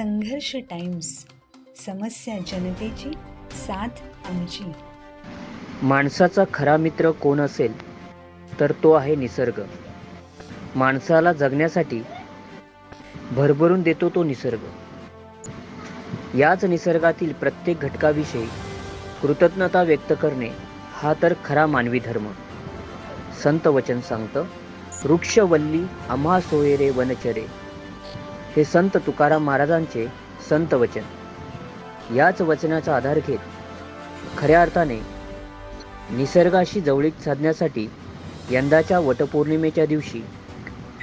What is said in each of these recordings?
संघर्ष टाइम्स समस्या जनतेची साथ आमची. माणसाचा खरा मित्र कोण असेल तर तो आहे निसर्ग. माणसाला जगण्यासाठी भरभरून देतो तो निसर्ग. याच निसर्गातील प्रत्येक घटकाविषयी कृतज्ञता व्यक्त करणे हा तर खरा मानवी धर्म. संत वचन सांगतं वृक्षवल्ली आम्हा सोयरे वनचरे हे संत तुकाराम महाराजांचे संत वचन. याच वचनाचा आधार घेत खऱ्या अर्थाने निसर्गाशी जवळीक साधण्यासाठी यंदाच्या वटपौर्णिमेच्या दिवशी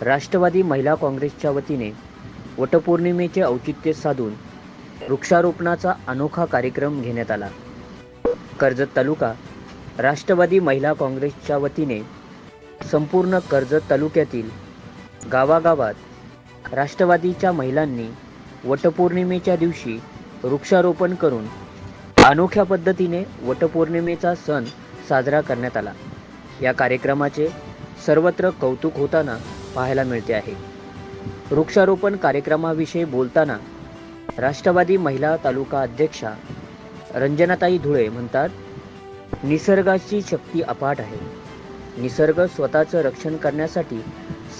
राष्ट्रवादी महिला काँग्रेसच्या वतीने वटपौर्णिमेचे औचित्य साधून वृक्षारोपणाचा अनोखा कार्यक्रम घेण्यात आला. कर्जत तालुका राष्ट्रवादी महिला काँग्रेसच्या वतीने संपूर्ण कर्जत तालुक्यातील गावागावात राष्ट्रवादीच्या महिलांनी वटपौर्णिमेच्या दिवशी वृक्षारोपण करून अनोख्या पद्धतीने वटपौर्णिमेचा सण साजरा करण्यात आला. या कार्यक्रमाचे सर्वत्र कौतुक होताना पाहायला मिळते आहे. वृक्षारोपण कार्यक्रमाविषयी बोलताना राष्ट्रवादी महिला तालुका अध्यक्षा रंजनाताई धुळे म्हणतात निसर्गाची शक्ती अपाट आहे. निसर्ग स्वतःचं रक्षण करण्यासाठी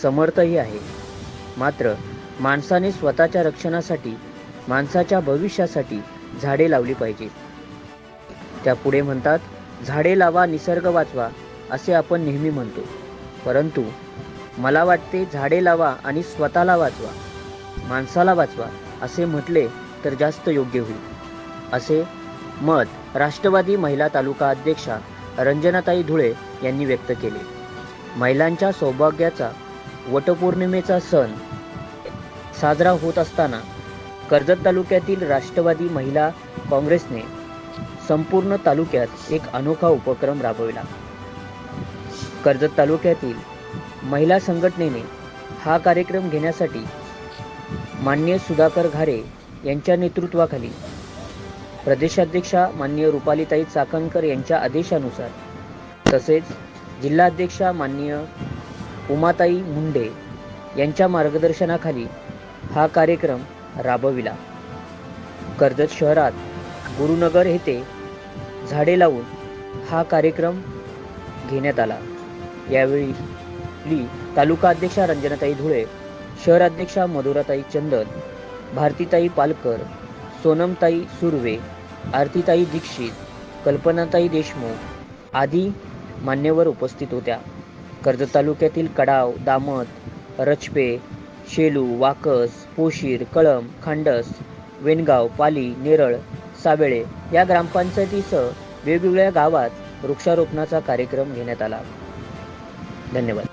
समर्थही आहे. मात्र माणसाने स्वतःच्या रक्षणासाठी माणसाच्या भविष्यासाठी झाडे लावली पाहिजेत. त्या पुढे म्हणतात झाडे लावा निसर्ग वाचवा असे आपण नेहमी म्हणतो. परंतु मला वाटते झाडे लावा आणि स्वतःला वाचवा माणसाला वाचवा असे म्हटले तर जास्त योग्य होईल. असे मत राष्ट्रवादी महिला तालुका अध्यक्षा रंजनाताई धुळे यांनी व्यक्त केले. महिलांच्या सौभाग्याचा वटपौर्णिमेचा सण साजरा होत असताना कर्जत तालुक्यातील राष्ट्रवादी महिला काँग्रेसने संपूर्ण तालुक्यात एक अनोखा उपक्रम राबविला. कर्जत तालुक्यातील महिला संघटनेने हा कार्यक्रम घेण्यासाठी मान्य सुधाकर घारे यांच्या नेतृत्वाखाली प्रदेशाध्यक्षा मान्य रुपालीताई चाकणकर यांच्या आदेशानुसार तसेच जिल्हाध्यक्षा मान्य उमाताई मुंडे यांच्या मार्गदर्शनाखाली हा कार्यक्रम राबविला. कर्जत शहरात गुरुनगर येथे झाडे लावून हा कार्यक्रम घेण्यात आला. यावेळी ली तालुका अध्यक्षा रंजनाताई धुळे शहराध्यक्षा मधुराताई चंदन भारतीताई पालकर सोनमताई सुर्वे आरतीताई दीक्षित कल्पनाताई देशमुख आदी मान्यवर उपस्थित होत्या. कर्जत तालुक्यातील कडाव दामत रचपे शेलू वाकस पोशीर कळम खांडस वेनगाव पाली नेरळ सावेळे या ग्रामपंचायतीसह वेगवेगळ्या गावात वृक्षारोपणाचा कार्यक्रम घेण्यात आला. धन्यवाद.